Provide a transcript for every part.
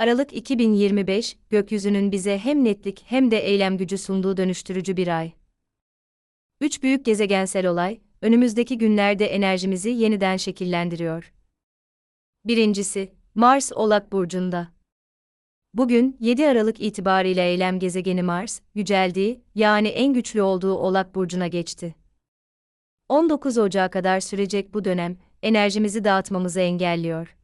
Aralık 2025, gökyüzünün bize hem netlik hem de eylem gücü sunduğu dönüştürücü bir ay. Üç büyük gezegensel olay, önümüzdeki günlerde enerjimizi yeniden şekillendiriyor. Birincisi, Mars Oğlak Burcu'nda. Bugün 7 Aralık itibariyle eylem gezegeni Mars, yüceldiği, yani en güçlü olduğu Oğlak Burcu'na geçti. 19 Ocağı kadar sürecek bu dönem, enerjimizi dağıtmamızı engelliyor.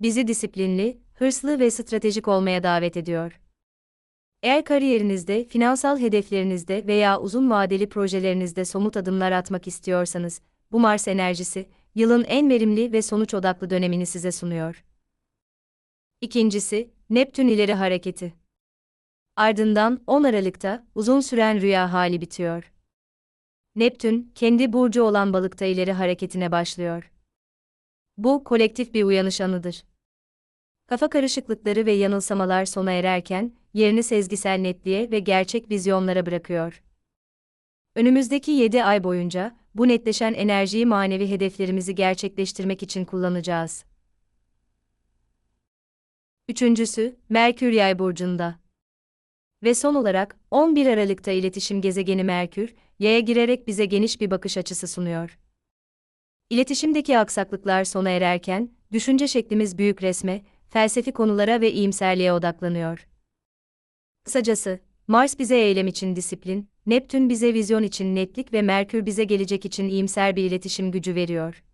Bizi disiplinli, hırslı ve stratejik olmaya davet ediyor. Eğer kariyerinizde, finansal hedeflerinizde veya uzun vadeli projelerinizde somut adımlar atmak istiyorsanız, bu Mars enerjisi, yılın en verimli ve sonuç odaklı dönemini size sunuyor. İkincisi, Neptün ileri hareketi. Ardından 10 Aralık'ta uzun süren rüya hali bitiyor. Neptün, kendi burcu olan balıkta ileri hareketine başlıyor. Bu, kolektif bir uyanış anıdır. Kafa karışıklıkları ve yanılsamalar sona ererken, yerini sezgisel netliğe ve gerçek vizyonlara bırakıyor. Önümüzdeki 7 ay boyunca, bu netleşen enerjiyi manevi hedeflerimizi gerçekleştirmek için kullanacağız. Üçüncüsü, Merkür Yay burcunda. Ve son olarak, 11 Aralık'ta iletişim gezegeni Merkür, Yay'a girerek bize geniş bir bakış açısı sunuyor. İletişimdeki aksaklıklar sona ererken, düşünce şeklimiz büyük resme, felsefi konulara ve iyimserliğe odaklanıyor. Kısacası, Mars bize eylem için disiplin, Neptün bize vizyon için netlik ve Merkür bize gelecek için iyimser bir iletişim gücü veriyor.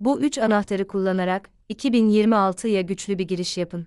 Bu üç anahtarı kullanarak 2026'ya güçlü bir giriş yapın.